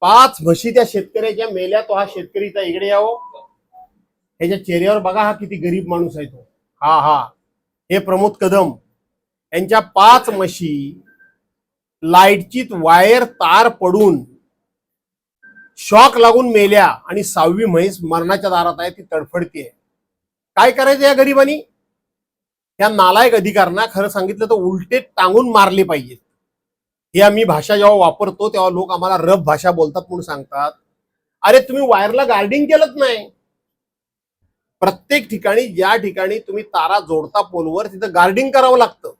पाच म्हशी त्या शेतकऱ्याच्या मेल्या तो हा शेतकरीचा इकडे यावं. ह्याच्या चेहऱ्यावर बघा हा किती गरीब माणूस आहे तो. हा हा. हे प्रमोद कदम. यांच्या पाच म्हशी लाईटची वायर तार पडून शॉक लागून मेल्या आणि सहावी म्हैस मरणाच्या दारात आहे ती तडफडतीये. काय करायचं या गरिबांनी? या नालायक अधिकाऱ्यांना खरं सांगितलं तर उलटे टांगून मारले पाहिजेत. ही आम्ही भाषा जेव्हा वापरतो तेव्हा लोक आम्हाला रफ भाषा बोलतात म्हणून सांगतात. अरे तुम्ही वायरला गार्डिंग केलंच नाही. प्रत्येक ठिकाणी ज्या ठिकाणी तुम्ही तारा जोडता पोलवर तिथं गार्डिंग करावं लागतं.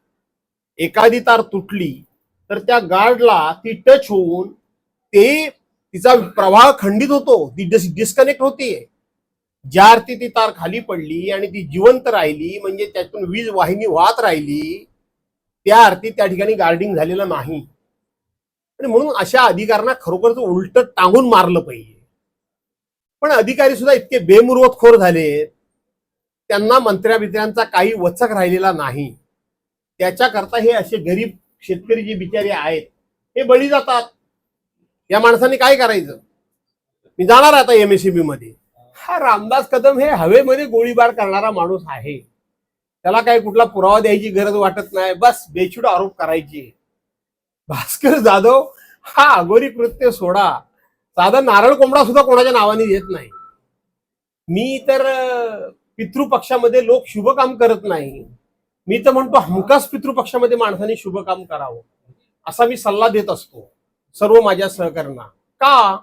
एखादी तार तुटली तर त्या गार्डला ती टच होऊन ते तिचा प्रवाह खंडित होतो. ती डिस्कनेक्ट होतीये. ज्या अर्थी ती तार खाली पडली आणि ती जिवंत राहिली म्हणजे त्यातून वीज वाहिनी वाहत राहिली त्या अर्थी त्या ठिकाणी गार्डिंग झालेलं नाही. आणि म्हणून अशा अधिकाऱ्यांना खरोखरच उलट टांगून मारलं पाहिजे. पण अधिकारी सुद्धा इतके बेमुरवतखोर झाले त्यांना मंत्र्याबित्र्यांचा काही वचक राहिलेला नाही. त्याच्याकरता हे असे गरीब शेतकरी जे बिचारे आहेत हे बळी जातात. या माणसाने काय करायचं? मी जाणार आता एम एसमध्ये. हा रामदास कदम हे हवेमध्ये गोळीबार करणारा माणूस आहे. त्याला काही कुठला पुरावा द्यायची गरज वाटत नाही. बस बेछूट आरोप करायचे. भास्कर जाधव हा अगोरी कृत्य सोडा. साधा नारळ कोंबडा सुद्धा कोणाच्या नावाने येत नाही. मी तर पितृपक्षामध्ये लोक शुभ काम करत नाही. मी तर म्हणतो हमखास पितृपक्षामध्ये माणसाने शुभ काम करावं असा मी सल्ला देत असतो सर्व माझ्या सहकाऱ्यांना का?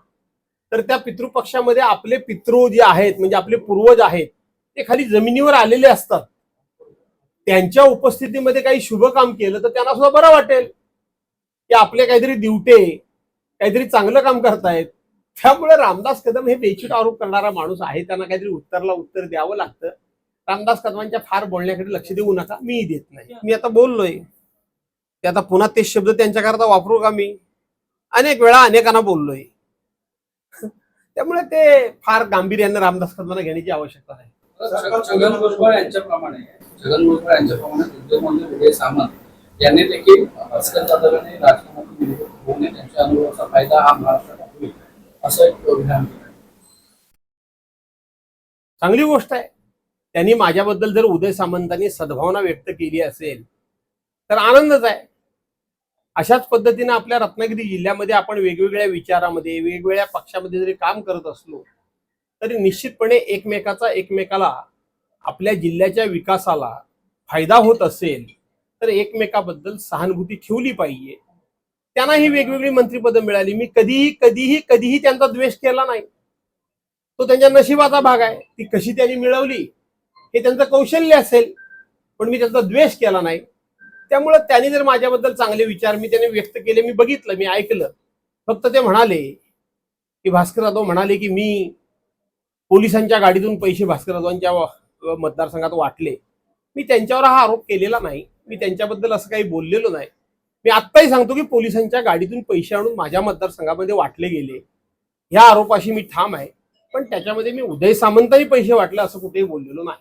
तर त्या पितृपक्षामध्ये आपले पितृ जे आहेत म्हणजे आपले पूर्वज आहेत ते खाली जमिनीवर आलेले असतात. त्यांच्या उपस्थितीमध्ये काही शुभ काम केलं तर त्यांना सुद्धा बरं वाटेल. की आपले काहीतरी दिवटे काहीतरी चांगलं काम करतायत. त्यामुळे रामदास कदम हे बेचूट आरोप करणारा माणूस आहे. त्यांना काहीतरी उत्तरला उत्तर द्यावं लागतं. रामदास कदमांच्या फार बोलण्याकडे लक्ष देऊ नका. मी देत नाही. मी आता बोललोय. ते आता पुन्हा तेच शब्द त्यांच्याकरता वापरू का मी? अनेक वेळा अनेकांना बोललोय. त्यामुळे ते फार गांभीर्याने रामदास कदमांना घेण्याची आवश्यकता नाही छगन भुजबळ यांच्याप्रमाणे. छगन भुजबळ यांच्याप्रमाणे उद्योगमंत्री उदय सामंत यांनी देखील भास्कर जाधवांनी राजकारणातून निवडणूक होऊ नये त्यांच्या अनुभवाचा फायदा हा महाराष्ट्राला होईल असं एक विधान चांगली गोष्ट आहे. त्यांनी माझ्याबद्दल जर उदय सामंतांनी सद्भावना व्यक्त केली असेल तर आनंदच आहे. अशाच पद्धतीने आपल्या रत्नागिरी जिल्ह्यामध्ये आपण वेगवेगळ्या विचारामध्ये वेगवेगळ्या पक्षामध्ये जरी काम करत असलो तरी निश्चितपणे एकमेकाचा एकमेकाला आपल्या जिल्ह्याच्या विकासाला फायदा होत असेल. तर एकमेकाबद्दल सहानुभूती ठेवली पाहिजे. त्यांना ही वेगवेगळी मंत्रीपदं मिळाली. मी कधीही कधीही कधीही त्यांचा द्वेष केला नाही. तो त्यांच्या नशिबाचा भाग आहे. ती कशी त्यांनी मिळवली हे त्यांचं कौशल्य असेल पण मी त्यांचा द्वेष केला नाही. त्यामुळं त्यांनी जर माझ्याबद्दल चांगले विचार मी त्याने व्यक्त केले मी बघितलं मी ऐकलं. फक्त ते म्हणाले की भास्कर जाधव म्हणाले की मी पोलिसांच्या गाडीतून पैसे भास्कर जाधवांच्या मतदारसंघात वाटले. मी त्यांच्यावर हा आरोप केलेला नाही. मी त्यांच्याबद्दल असं काही बोललेलो नाही. मी आत्ताही सांगतो की पोलिसांच्या गाडीतून पैसे आणून माझ्या मतदारसंघामध्ये वाटले गेले. ह्या आरोपाशी मी ठाम आहे. पण त्याच्यामध्ये मी उदय सामंतांनी पैसे वाटले असं कुठेही बोललेलो नाही.